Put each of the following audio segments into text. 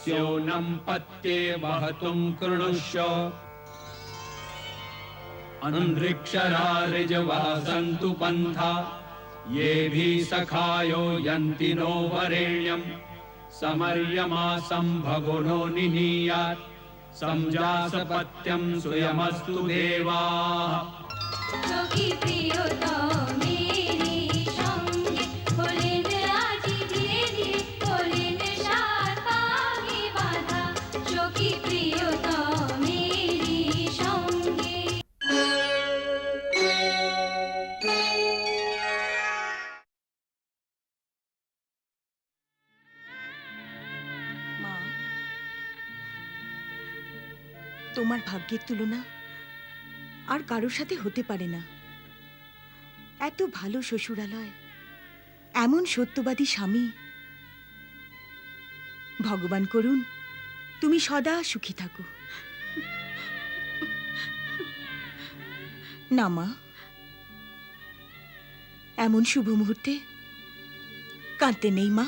अमृतस्य लोकम् स्योनं पत्ये वहतुं कृणुष्य अन्तरिक्षरारिजवासन्तु पन्था येभिः सखायो यन्ति नो वरेण्यम्। समर्यमासं भगुनो निनीयात्। संजासपत्यं स्वयमस्तु देवाः। তোমার ভাগ্যের তুলনা আর কারোর সাথে হতে পারে না। এত ভালো শ্বশুরালয়, এমন সত্যবাদী স্বামী। ভগবান করুন, তুমি সদা সুখী থাকো। না মা, এমন শুভ মুহূর্তে কাঁদতে নেই মা।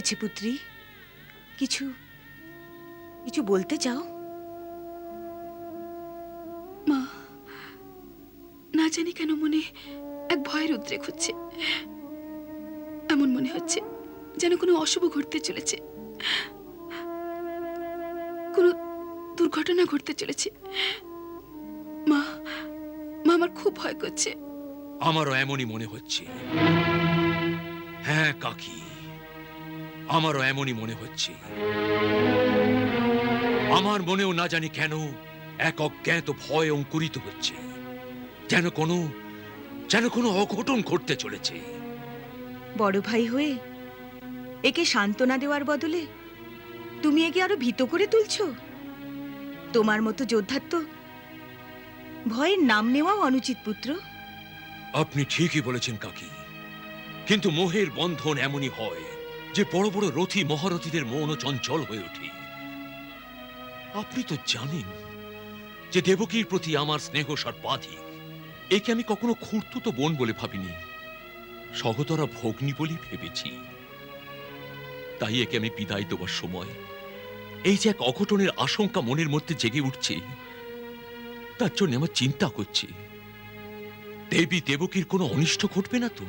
হয়েছে পুত্রী? কিছু কিছু বলতে চাও? মা না জানি কেন মনে এক ভয়ের উদ্রেক হচ্ছে এমন মনে হচ্ছে যেন কোনো অশুভ ঘটতে চলেছে। কোনো দুর্ঘটনা ঘটতে চলেছে। মা মা আমার খুব ভয় করছে। আমারও এমনই মনে হচ্ছে। হ্যাঁ কাকি। আমারও এমনই মনে হচ্ছে। আমার মনেও না জানি কেন এক অজ্ঞাত ভয় অঙ্কুরিত হচ্ছে। যেন কোনো যেন কোনো অঘটন ঘটতে চলেছে। বড় ভাই হয়ে একে সান্ত্বনা দেওয়ার বদলে তুমি একে আরও ভীত করে তুলছো? তোমার মতো যোদ্ধার তো ভয়ের নাম নেওয়াও অনুচিত পুত্র। আপনি ঠিকই বলেছেন কাকি। কিন্তু মোহের বন্ধন এমনই হয়। যে বড় বড় রথী মহারথীদের মনও চঞ্চল হয়ে ওঠে। আপনি তো জানেন যে দেবকীর প্রতি আমার স্নেহ সর্বাধিক। একে আমি কখনো খুঁড়তুতো বোন বলে ভাবিনি। সহতরা ভগ্নী বলেই ভেবেছি। তাই একে আমি বিদায় দেওয়ার সময় এই যে এক অঘটনের আশঙ্কা মনের মধ্যে জেগে উঠছে, তার জন্য আমার চিন্তা করছে। দেবী দেবকীর কোনো অনিষ্ট ঘটবে না তো?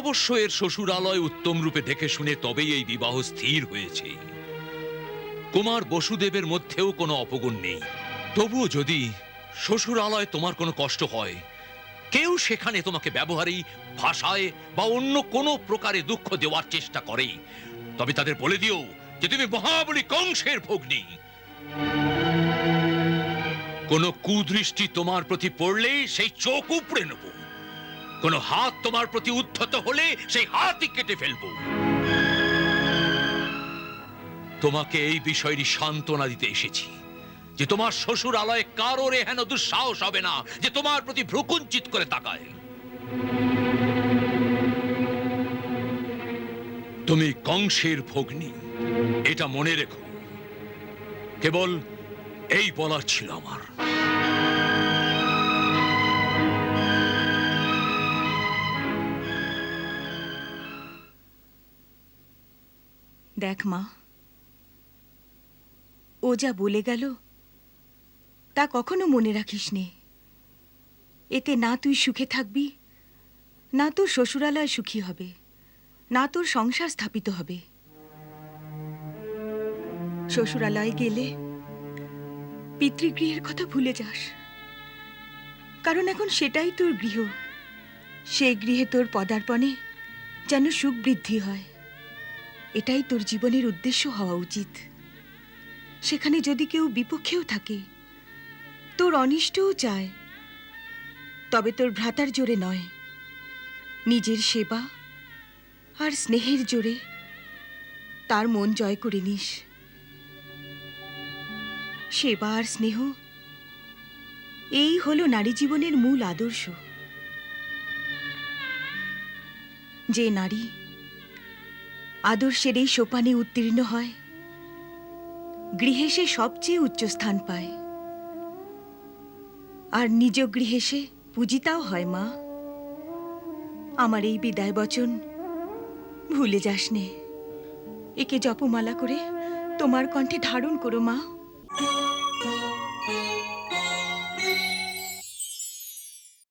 অবশ্য এর শ্বশুরালয় উত্তম রূপে দেখে শুনে তবেই এই বিবাহ স্থির হয়েছে। কুমার বসুদেবের মধ্যেও কোনো অপগুণ নেই। তবুও যদি শ্বশুরালয় তোমার কোনো কষ্ট হয়, কেউ সেখানে তোমাকে ব্যবহারী ভাষায় বা অন্য কোনো প্রকারে দুঃখ দেওয়ার চেষ্টা করে তবে তাদের বলে দিও যে তুমি মহাবলী কংসের ভগ্নী। কোন কুদৃষ্টি তোমার প্রতি পড়লেই সেই চোখ উপড়ে নেব। কোন হাত তোমার প্রতি উদ্ধত হলে সেই হাতই কেটে ফেলব। তোমাকে এই বিষয়টি সান্ত্বনা দিতে এসেছি, যে তোমার শ্বশুর আলয়ে কারোর এহেন দুঃসাহস হবে না, যে তোমার প্রতি ভ্রুকুঞ্চিত করে তাকায়। তুমি কংসের ভগ্নী, এটা মনে রেখো। কেবল এই বলার ছিল আমার। দেখ মা। ও যা বলে গেল, তা কখনো মনে রাখিস নে এতে না তুই সুখে থাকবি, না তোর শ্বশুরালয় সুখী হবে, না তোর সংসার স্থাপিত হবে। শ্বশুরালয়ে গেলে পিতৃগৃহের কথা ভুলে যাস। কারণ এখন সেটাই তোর গৃহ। সেই গৃহে তোর পদার্পণে যেন সুখ বৃদ্ধি হয়। এটাই তোর জীবনের উদ্দেশ্য হওয়া উচিত। সেখানে যদি কেউ বিপক্ষেও থাকে, তোর অনিষ্টও চায়, তবে তোর ভ্রাতার জোরে নয়। নিজের সেবা আর স্নেহের জোরে তার মন জয় করে নিস। সেবা আর স্নেহ, এই হলো নারী জীবনের মূল আদর্শ। যে নারী আদর্শের এই সোপানে উত্তীর্ণ হয়। গৃহে সে সবচেয়ে উচ্চ স্থান পায়। আর নিজ গৃহে সে পূজিতাও হয়, মা। আমার এই বিদায় বচন, ভুলে যাস নে। একে জপমালা করে তোমার কণ্ঠে ধারণ করো, মা।